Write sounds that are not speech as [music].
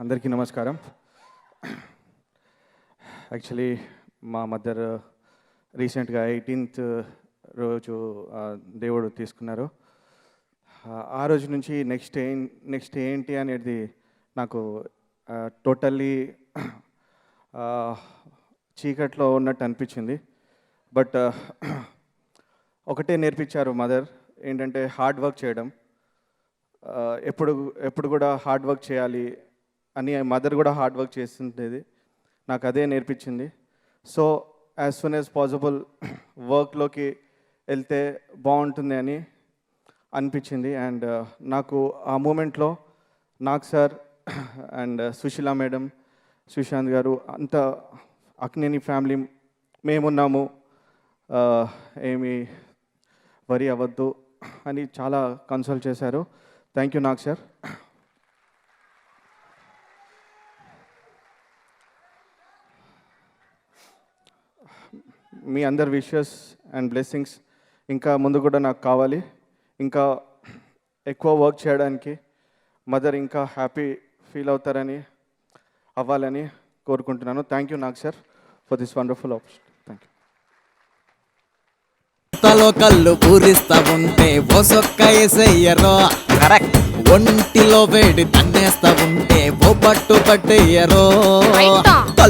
అందరికీ నమస్కారం. యాక్చువల్లీ మా మదర్ రీసెంట్గా ఎయిటీన్త్ రోజు దేవుడు తీసుకున్నారు. ఆ రోజు నుంచి నెక్స్ట్ ఏం నెక్స్ట్ ఏంటి అనేది నాకు టోటల్లీ చీకట్లో ఉన్నట్టు అనిపించింది. బట్ ఒకటే నేర్పించారు మదర్ ఏంటంటే హార్డ్ వర్క్ చేయడం. ఎప్పుడు ఎప్పుడు కూడా హార్డ్ వర్క్ చేయాలి అని మదర్ కూడా హార్డ్ వర్క్ చేస్తుండేది. నాకు అదే నేర్పించింది. So as soon as possible వర్క్లోకి వెళ్తే బాగుంటుంది అని అనిపించింది. అండ్ నాకు ఆ మూమెంట్లో నాకు sir [clears throat] and Sushila madam Sushant garu అంత అక్నేని ఫ్యామిలీ మేమున్నాము. ఏమి వరి అవ్వద్దు అని చాలా కన్సల్ట్ చేశారు. థ్యాంక్ యూ నాగ్ సార్ మీ అందరి విషెస్ అండ్ బ్లెస్సింగ్స్ ఇంకా ముందు కూడా నాకు కావాలి. ఇంకా ఎక్కువ వర్క్ చేయడానికి మదర్ ఇంకా హ్యాపీ ఫీల్ అవుతారని అవ్వాలని కోరుకుంటున్నాను. Thank you Nag sir for this wonderful opportunity thank you తలో కళ్ళు పూరిస్తా ఉంటే ఓ సొక్క ఎసయ్యరో ఒంటిలో వేడి తన్నేస్తా ఉంటే ఓ పట్టు పట్టేయరో